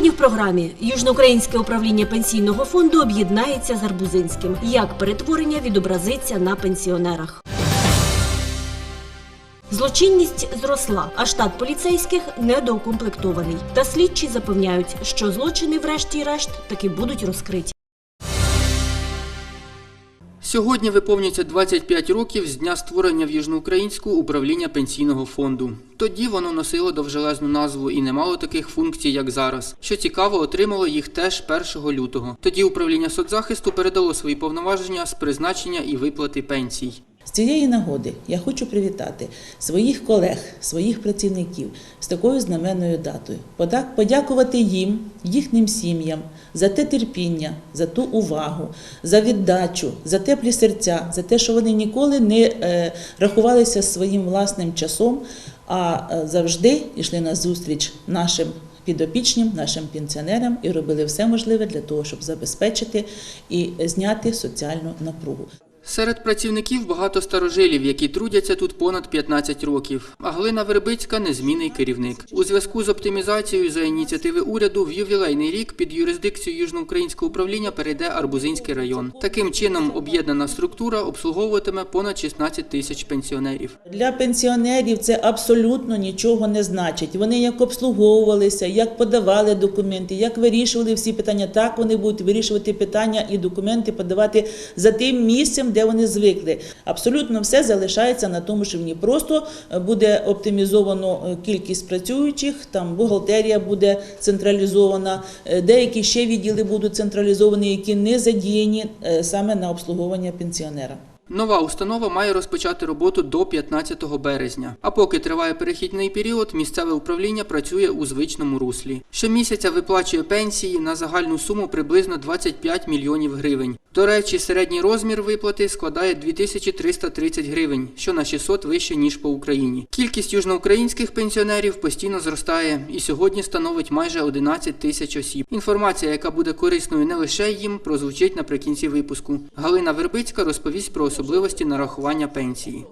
Сьогодні в програмі Южноукраїнське управління пенсійного фонду об'єднається з Арбузинським. Як перетворення відобразиться на пенсіонерах? Злочинність зросла, а штат поліцейських недоукомплектований. Та слідчі запевняють, що злочини, врешті-решт, таки будуть розкриті. Сьогодні виповнюється 25 років з дня створення в Южноукраїнську управління пенсійного фонду. Тоді воно носило довжелезну назву і не мало таких функцій, як зараз. Що цікаво, отримало їх теж 1 лютого. Тоді управління соцзахисту передало свої повноваження з призначення і виплати пенсій. З цієї нагоди я хочу привітати своїх колег, своїх працівників з такою знаменною датою. Подякувати їм, їхнім сім'ям за те терпіння, за ту увагу, за віддачу, за теплі серця, за те, що вони ніколи не е, рахувалися своїм власним часом, а е, завжди йшли на зустріч нашим. Підопічним нашим пенсіонерам і робили все можливе для того, щоб забезпечити і зняти соціальну напругу. Серед працівників багато старожилів, які трудяться тут понад 15 років. А Глина Вербицька незмінний керівник. У зв'язку з оптимізацією за ініціативи уряду в ювілейний рік під юрисдикцію Южноукраїнського управління перейде Арбузинський район. Таким чином об'єднана структура обслуговуватиме понад 16 тисяч пенсіонерів. Для пенсіонерів це абсолютно нічого не значить. Вони як обслуговувалися, як подавали документи, як вирішували всі питання. Так вони будуть вирішувати питання і документи подавати за тим місцем, де вони звикли. Абсолютно все залишається на тому ж рівні. Просто е, буде оптимізовано е, кількість працюючих, там бухгалтерія буде централізована, е, деякі ще відділи будуть централізовані, які не задіяні саме на обслуговування пенсіонера. Нова установа має розпочати роботу до 15 березня. А поки триває перехідний період, місцеве управління працює у звичному руслі. Щомісяця виплачує пенсії на загальну суму приблизно 25 мільйонів гривень. До речі, середній розмір виплати складає 2330 гривень, що на 600 вище ніж по Україні. Кількість южноукраїнських пенсіонерів постійно зростає і сьогодні становить майже 11 тисяч осіб. Інформація, яка буде корисною не лише їм, прозвучить наприкінці випуску. Галина Вербицька розповість про особливості нарахування пенсії.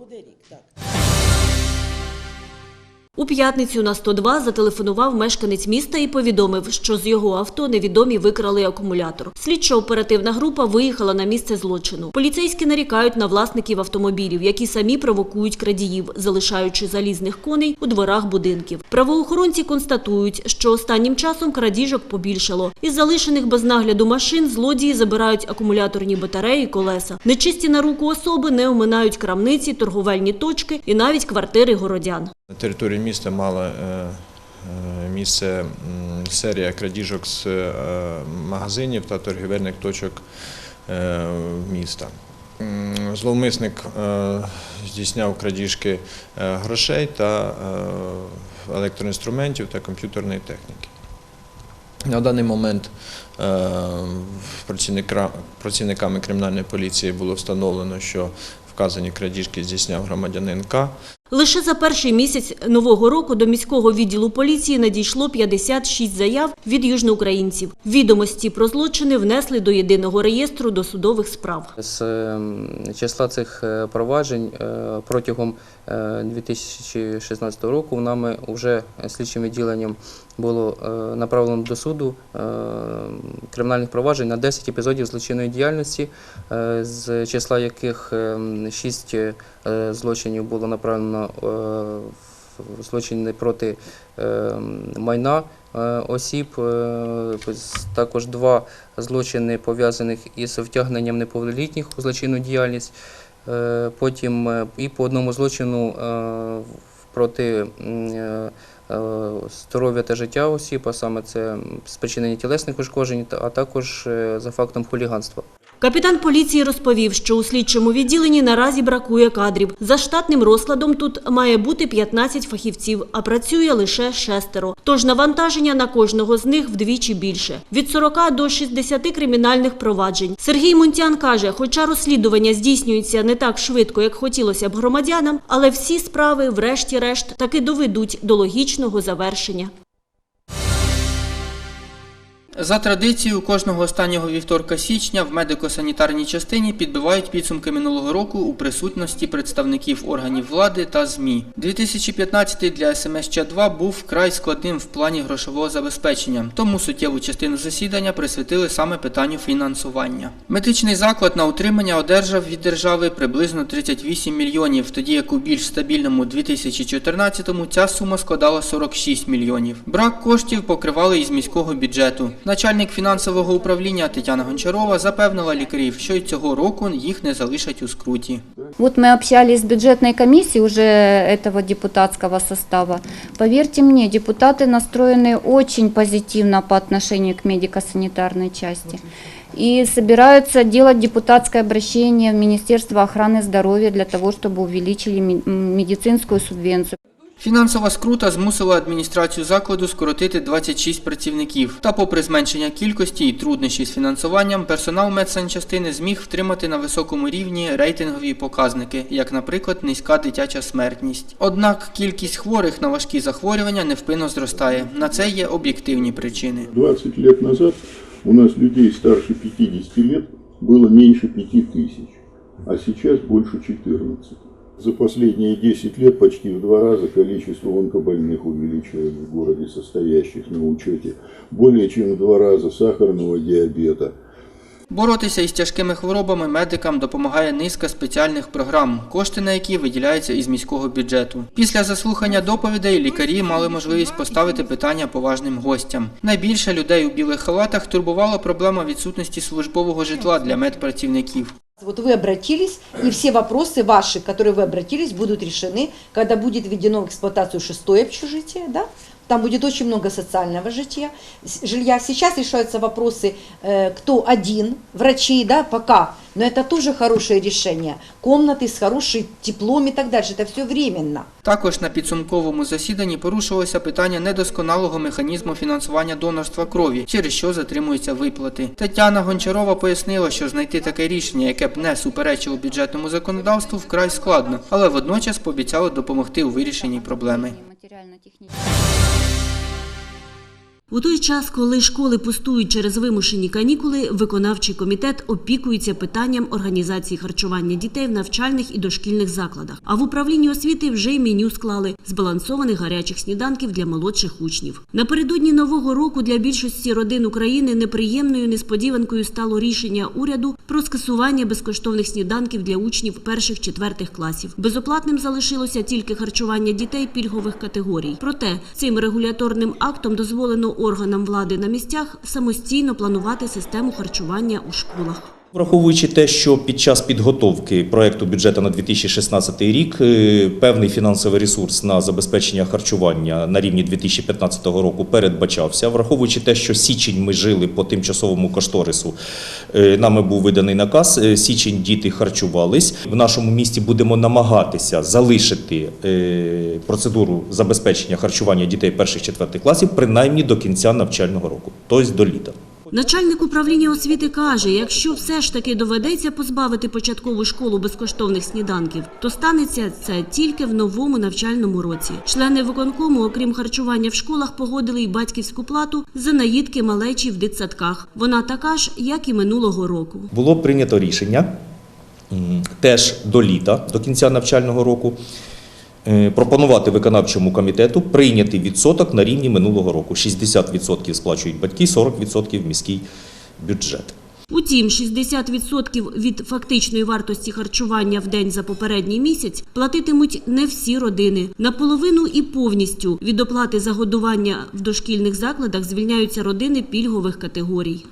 У п'ятницю на 102 зателефонував мешканець міста і повідомив, що з його авто невідомі викрали акумулятор. Слідчо-оперативна група виїхала на місце злочину. Поліцейські нарікають на власників автомобілів, які самі провокують крадіїв, залишаючи залізних коней у дворах будинків. Правоохоронці констатують, що останнім часом крадіжок побільшало. Із залишених без нагляду машин злодії забирають акумуляторні батареї, колеса. Нечисті на руку особи не оминають крамниці, торговельні точки і навіть квартири городян. На території міста мала е, е, місце серія крадіжок з е, магазинів та торгівельних точок міста. Зловмисник здійсняв крадіжки грошей та електроінструментів та комп'ютерної техніки. На даний момент працівниками кримінальної поліції було встановлено, що вказані крадіжки здійсняв громадянин К. Лише за перший місяць нового року до міського відділу поліції надійшло 56 заяв від южноукраїнців. Відомості про злочини внесли до єдиного реєстру досудових справ. З ем, числа цих е, проваджень е, протягом е, 2016 року нами вже слідчим відділенням було е, направлено до суду е, кримінальних проваджень на 10 епізодів злочинної діяльності, е, з числа яких 6 злочинів було направлено е, злочини проти е, майна е, осіб, е, також два злочини пов'язаних із втягненням неповнолітніх у злочинну діяльність. Е, Потім е, і по одному злочину е, проти е, е, здоров'я та життя осіб, а саме це спричинення тілесних ушкоджень, а також е, за фактом хуліганства. Капітан поліції розповів, що у слідчому відділенні наразі бракує кадрів. За штатним розкладом тут має бути 15 фахівців, а працює лише шестеро. Тож навантаження на кожного з них вдвічі більше – від 40 до 60 кримінальних проваджень. Сергій Мунтян каже, хоча розслідування здійснюється не так швидко, як хотілося б громадянам, але всі справи, врешті-решт, таки доведуть до логічного завершення. За традицією, кожного останнього вівторка січня в медико-санітарній частині підбивають підсумки минулого року у присутності представників органів влади та ЗМІ. 2015 для СМС-2 був вкрай складним в плані грошового забезпечення, тому суттєву частину засідання присвятили саме питанню фінансування. Медичний заклад на утримання одержав від держави приблизно 38 мільйонів, тоді як у більш стабільному 2014-му ця сума складала 46 мільйонів. Брак коштів покривали із міського бюджету. Начальник фінансового управління Тетяна Гончарова запевнила лікарів, що й цього року їх не залишать у скруті. Вот мы общались с бюджетной комиссией уже этого депутатского состава. Поверьте мне, депутаты настроены очень позитивно по отношению к медико-санитарной части. И собираются делать депутатское обращение в Министерство охраны здоровья для того, чтобы увеличили ме- м, медицинскую субвенцию. Фінансова скрута змусила адміністрацію закладу скоротити 26 працівників. Та попри зменшення кількості і труднощі з фінансуванням, персонал медсанчастини зміг втримати на високому рівні рейтингові показники, як, наприклад, низька дитяча смертність. Однак кількість хворих на важкі захворювання невпинно зростає. На це є об'єктивні причини. 20 лет назад у нас людей старше 50 лет было меньше 5 тысяч, а сейчас больше 14. За последние 10 лет почти в два раза количество онкобольных увеличилось в городе, состоящих на учете. Более чем в два раза сахарного диабета. Боротися із тяжкими хворобами медикам допомагає низка спеціальних програм, кошти на які виділяються із міського бюджету. Після заслухання доповідей лікарі мали можливість поставити питання поважним гостям. Найбільше людей у білих халатах турбувала проблема відсутності службового житла для медпрацівників. Вот вы обратились, и все вопросы ваши, которые вы обратились, будут решены, когда будет введено в эксплуатацию шестое общежитие, да? Там будет очень много социального жития, с- жилья. Сейчас решаются вопросы, э, кто один, врачей, да, пока. Но это тоже хорошее решение. Комнаты с хорошим теплом и так дальше. Это все временно. Також на підсумковому засіданні порушилося питання недосконалого механізму фінансування донорства крові, через що затримуються виплати. Тетяна Гончарова пояснила, що знайти таке рішення, яке б не суперечило бюджетному законодавству, вкрай складно, але водночас пообіцяла допомогти у вирішенні проблеми. У той час, коли школи пустують через вимушені канікули, виконавчий комітет опікується питанням організації харчування дітей в навчальних і дошкільних закладах. А в управлінні освіти вже й меню склали збалансованих гарячих сніданків для молодших учнів. Напередодні нового року для більшості родин України неприємною несподіванкою стало рішення уряду про скасування безкоштовних сніданків для учнів перших-четвертих класів. Безоплатним залишилося тільки харчування дітей пільгових категорій. Проте цим регуляторним актом дозволено органам влади на місцях самостійно планувати систему харчування у школах. Враховуючи те, що під час підготовки проекту бюджету на 2016 рік е, певний фінансовий ресурс на забезпечення харчування на рівні 2015 року передбачався, враховуючи те, що січень ми жили по тимчасовому кошторису, е, нами був виданий наказ. е, Січень діти харчувались. В нашому місті будемо намагатися залишити процедуру забезпечення харчування дітей перших четвертих класів принаймні до кінця навчального року, тобто до літа. Начальник управління освіти каже, якщо все ж таки доведеться позбавити початкову школу безкоштовних сніданків, то станеться це тільки в новому навчальному році. Члени виконкому, окрім харчування в школах, погодили й батьківську плату за наїдки малечі в дитсадках. Вона така ж, як і минулого року. було прийнято рішення теж до літа, до кінця навчального року, пропонувати виконавчому комітету прийняти відсоток на рівні минулого року. 60% сплачують батьки, 40% міський бюджет. Утім, 60% від фактичної вартості харчування в день за попередній місяць платитимуть не всі родини. Наполовину і повністю від оплати за годування в дошкільних закладах звільняються родини пільгових категорій.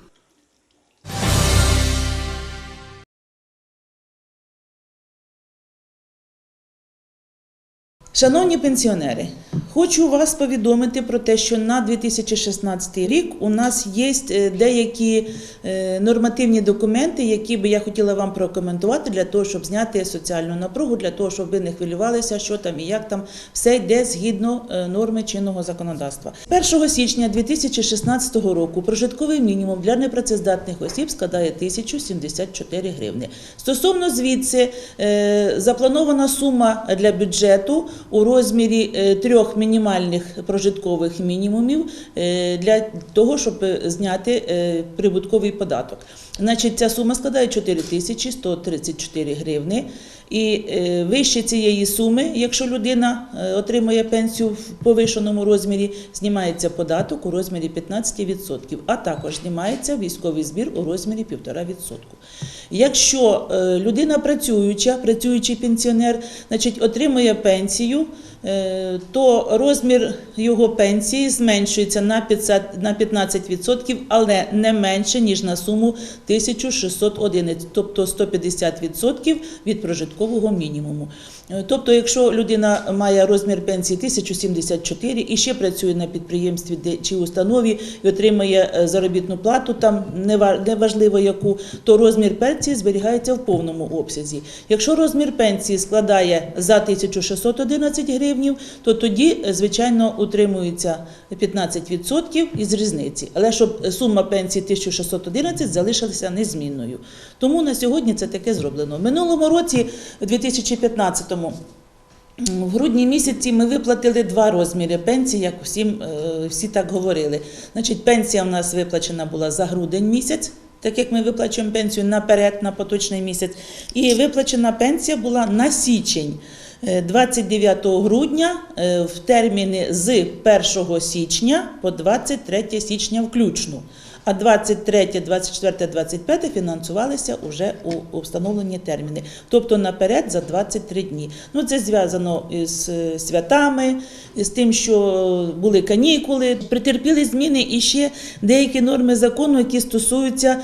Шановні пенсіонери, хочу вас повідомити про те, що на 2016 рік у нас є е, деякі е, нормативні документи, які би я хотіла вам прокоментувати для того, щоб зняти соціальну напругу, для того, щоб ви не хвилювалися, що там і як там все йде згідно е, норми чинного законодавства. 1 січня 2016 року прожитковий мінімум для непрацездатних осіб складає 1074 гривни. Стосовно звідси запланована сума для бюджету у розмірі е, трьох мінімальних прожиткових мінімумів е, для того, щоб е, зняти прибутковий податок. Значить, ця сума складає 4 тисячі 134 гривни. І вище цієї суми, якщо людина отримує пенсію в повишеному розмірі, знімається податок у розмірі 15%, а також знімається військовий збір у розмірі 1,5%. Якщо е, людина працююча, працюючий пенсіонер, значить, отримує пенсію, то розмір його пенсії зменшується на 50 на 15%, але не менше, ніж на суму 1611, тобто 150% від прожиткового мінімуму. Е, Тобто, якщо людина має розмір пенсії 1074 і ще працює на підприємстві чи установі і отримує е, заробітну плату, там нева- неважливо яку, то розмір пенсії зберігається в повному обсязі. Якщо розмір пенсії складає за 1611 гривнів, то тоді, е, звичайно, утримується 15% із різниці. Але щоб сума пенсії 1611 залишилася незмінною. Тому на сьогодні це таке зроблено. В минулому році, у 2015-му, в грудні місяці ми виплатили два розміри пенсії, як всім, е, всі так говорили. Значить, пенсія в нас виплачена була за грудень місяць, так як ми виплачуємо пенсію наперед на поточний місяць. І виплачена пенсія була на січень. Е, 29 грудня е, в терміни з 1 січня по 23 січня включно. А 23, 24, 25 фінансувалися вже у, встановлені терміни, тобто наперед за 23 дні. Ну це зв'язано із е, святами, з тим, що були канікули. Притерпіли зміни і ще деякі норми закону, які стосуються е,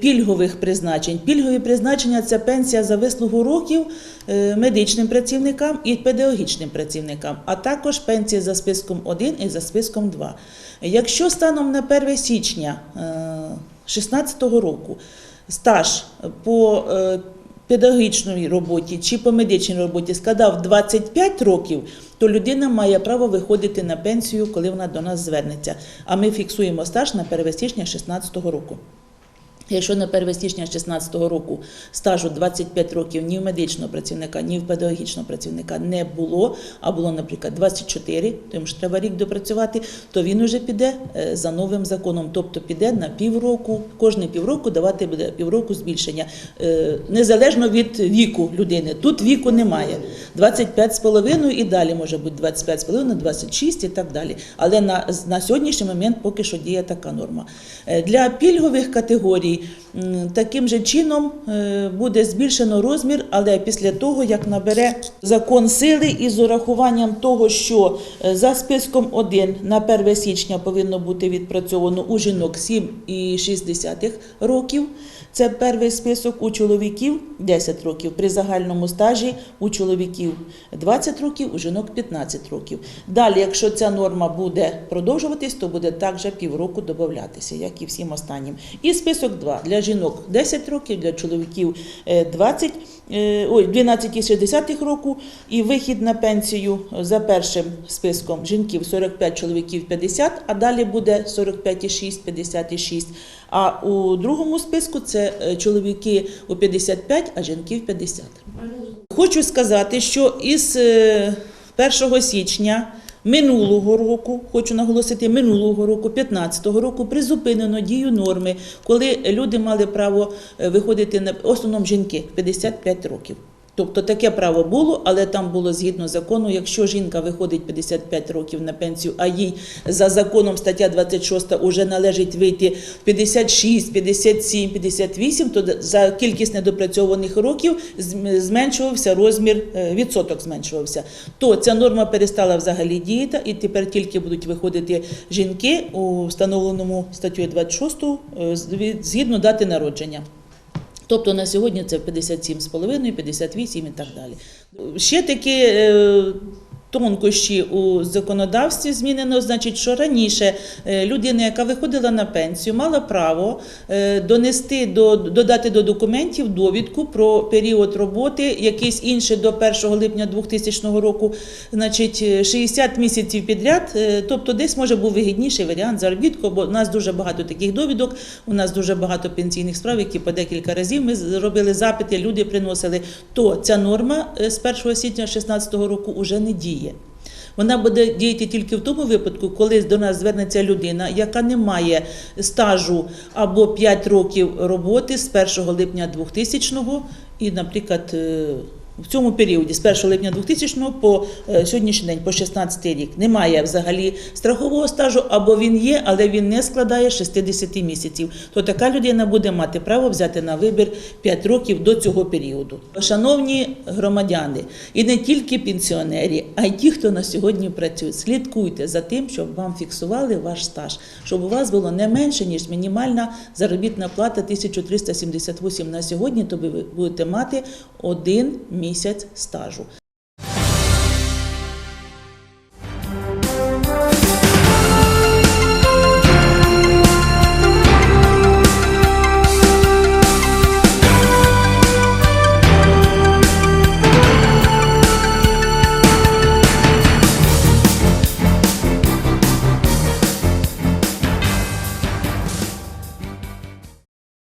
пільгових призначень. Пільгові призначення це пенсія за вислугу років е, медичним працівникам і педагогічним працівникам, а також пенсія за списком 1 і за списком 2. Якщо станом на 1 січня 2016 року стаж по е, педагогічній роботі чи по медичній роботі складав 25 років, то людина має право виходити на пенсію, коли вона до нас звернеться. А ми фіксуємо стаж на 1 січня 2016 року. Якщо на 1 січня 2016 року стажу 25 років ні в медичного працівника, ні в педагогічного працівника не було, а було, наприклад, 24, тому що треба рік допрацювати, то він уже піде е, за новим законом, тобто піде на півроку, кожне півроку давати буде півроку збільшення, Е, незалежно від віку людини. Тут віку немає. 25,5 і далі може бути 25,5, 26 і так далі. Але на, на сьогоднішній момент поки що діє така норма. Е, Для пільгових категорій таким же чином е, буде збільшено розмір, але після того, як набере закон сили і з урахуванням того, що е, за списком 1 на 1 січня повинно бути відпрацьовано у жінок 7,6 років. Це перший список у чоловіків 10 років. При загальному стажі у чоловіків 20 років, у жінок 15 років. Далі, якщо ця норма буде продовжуватись, то буде також півроку додатися, як і всім останнім. І список 2. Для жінок 10 років, для чоловіків е, 20, е, 12,6 року. І вихід на пенсію за першим списком жінків 45, чоловіків 50, а далі буде 45,6, 56. А у другому списку це е, чоловіки у 55, а жінки в 50. Хочу сказати, що із е, 1 січня минулого року, хочу наголосити, минулого року, 15-го року, призупинено дію норми, коли люди мали право е, виходити на основному жінки 55 років. Тобто таке право було, але там було згідно закону, якщо жінка виходить 55 років на пенсію, а їй за законом стаття 26 уже належить вийти 56, 57, 58, то за кількість недопрацьованих років зменшувався розмір, е, відсоток зменшувався. То ця норма перестала взагалі діяти, і тепер тільки будуть виходити жінки у встановленому статтю 26 е, згідно дати народження. Тобто на сьогодні це 57,5, 58 і так далі. Ще таки е, тонкощі у законодавстві змінено, значить, що раніше е, людина, яка виходила на пенсію, мала право е, донести до додати до документів довідку про період роботи, якийсь інший до 1 липня 2000 року, значить, е, 60 місяців підряд. е, Тобто, десь може був вигідніший варіант заробітку, бо у нас дуже багато таких довідок, у нас дуже багато пенсійних справ, які по декілька разів ми зробили запити, люди приносили. То ця норма е, з 1 січня 2016 року вже не діє. Вона буде діяти тільки в тому випадку, коли до нас звернеться людина, яка не має стажу або 5 років роботи з 1 липня 2000 і, наприклад, е, в цьому періоді з 1 липня 2000 по е, сьогоднішній день, по 16 рік, немає взагалі страхового стажу, або він є, але він не складає 60 місяців. То така людина буде мати право взяти на вибір 5 років до цього періоду. Шановні громадяни, і не тільки пенсіонери, а й ті, хто на сьогодні працюють, слідкуйте за тим, щоб вам фіксували ваш стаж, щоб у вас було не менше, ніж мінімальна заробітна плата 1378 на сьогодні, то ви будете мати один місяць стажу.